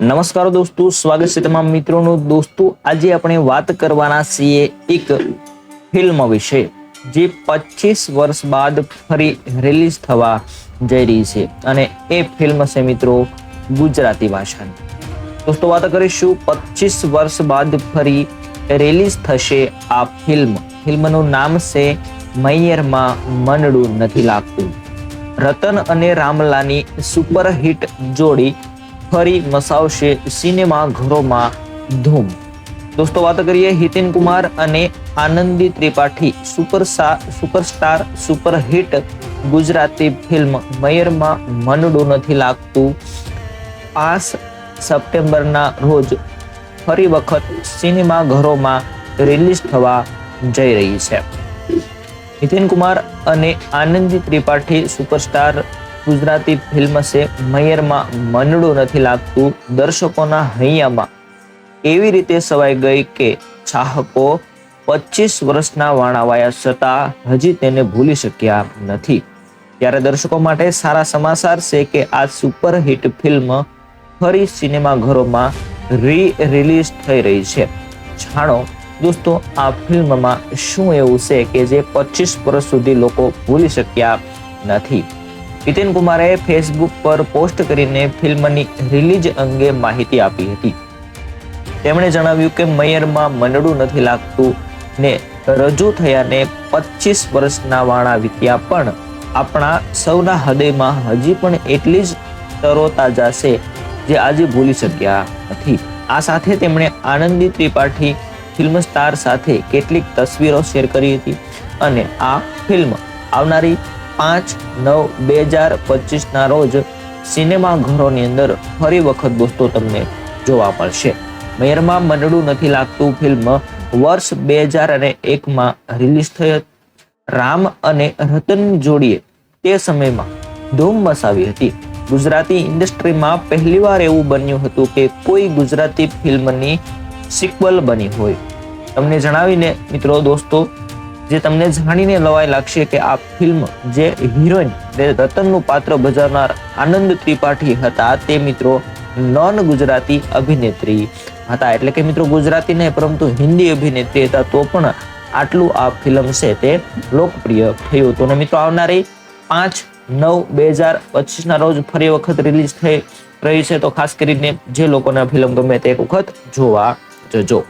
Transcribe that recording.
નમસ્કાર દોસ્તો, સ્વાગત છે તમામ મિત્રોનું. દોસ્તો, આજે આપણે વાત કરવાના છીએ એક ફિલ્મ વિશે, જે પચીસ વર્ષ બાદ ફરી રિલીઝ થવા જઈ રહી છે. અને એ ફિલ્મ છે મિત્રો, ગુજરાતી ભાષાની. દોસ્તો, વાત કરીશું પચીસ વર્ષ બાદ ફરી રિલીઝ થશે આ ફિલ્મ. ફિલ્મનું નામ છે મૈયરમાં મનડું નથી લાગતું. રતન અને રામલાની સુપરહિટ જોડી ફરી મસાવશે સિનેમા ઘરોમાં ધૂમ. દોસ્તો, વાત કરીએ હિતિન કુમાર અને Anandi Tripathi, super superstar, superhit Gujarati film મયરમાં મનડું નથી લાગતું. પાંચ સપ્ટેમ્બરના રોજ ફરી વખત સિનેમા ઘરોમાં રિલીઝ થવા જઈ રહી છે. નિતિન કુમાર અને આનંદી ત્રિપાઠી, સુપરસ્ટાર ગુજરાતી ફિલ્મ છે મયરમાં મનડું નથી લાગતું, દર્શકોના હૈયામાં. એવી રીતે સવાઈ ગઈ કે ચાહકો પચીસ વર્ષના વાણાવાયા છતાં હજી તેને ભૂલી શક્યા નથી. ત્યારે દર્શકો માટે સારા સમાચાર છે કે આ સુપરહિટ ફિલ્મ ફરી સિનેમાઘરોમાં રી રિલીઝ થઈ રહી છે. જાણો, દોસ્તો, આ ફિલ્મમાં શું એવું છે કે જે પચીસ વર્ષ સુધી લોકો ભૂલી શક્યા નથી? નીતિન કુમારે ફેસબુક પર પોસ્ટ કરીને ફિલ્મની રિલીઝ અંગે માહિતી આપી હતી. તેમણે જણાવ્યું કે મયરમાં મંડળું નથી લાગતું ને રજૂ થયાને પચીસ વર્ષના વાણા વીત્યા પણ આપણા સૌના હૃદયમાં હજી પણ એટલી જ તરોતાજા છે જે આજે ભૂલી શક્યા નથી. આ સાથે તેમણે આનંદી ત્રિપાઠી ફિલ્મ સ્ટાર સાથે કેટલીક તસવીરો શેર કરી હતી અને આ ફિલ્મ આવનારી પાંચ, નવ, બે હજાર પચીસના રોજ સિનેમાઘરોની અંદર ફરી વખત દોસ્તો તમને જોવા મળશે. મેયરમાં મંડળું નથી લાગતું ફિલ્મ. વર્ષ બે હજાર અને એકમાં રિલીઝ થઈ. રામ અને રતન જોડીએ તે સમયમાં ધૂમ મસાવી હતી. ગુજરાતી ઇન્ડસ્ટ્રીમાં પહેલીવાર એવું બન્યું હતું કે કોઈ ગુજરાતી ફિલ્મની સિક્વલ બની હોય. તમને જણાવીને, મિત્રો, દોસ્તો જે તમને જાણીને લવાય લાગશે કે આ ફિલ્મ જે હિરોઈન રતનનું પાત્ર ભજવનાર આનંદ ત્રિપાઠી હતા તે મિત્રો નોન ગુજરાતી અભિનેત્રી હતા. એટલે કે મિત્રો ગુજરાતી નહીં, પરંતુ હિન્દી અભિનેત્રી હતા. તો પણ આટલું આ ફિલ્મ છે તે લોકપ્રિય થયું હતું. મિત્રો આવનારી પાંચ નવ બે હજાર પચીસના રોજ ફરી વખત રિલીઝ થઈ રહી છે. તો ખાસ કરીને જે લોકોને ફિલ્મ ગમે તે એક વખત જોવા જજો.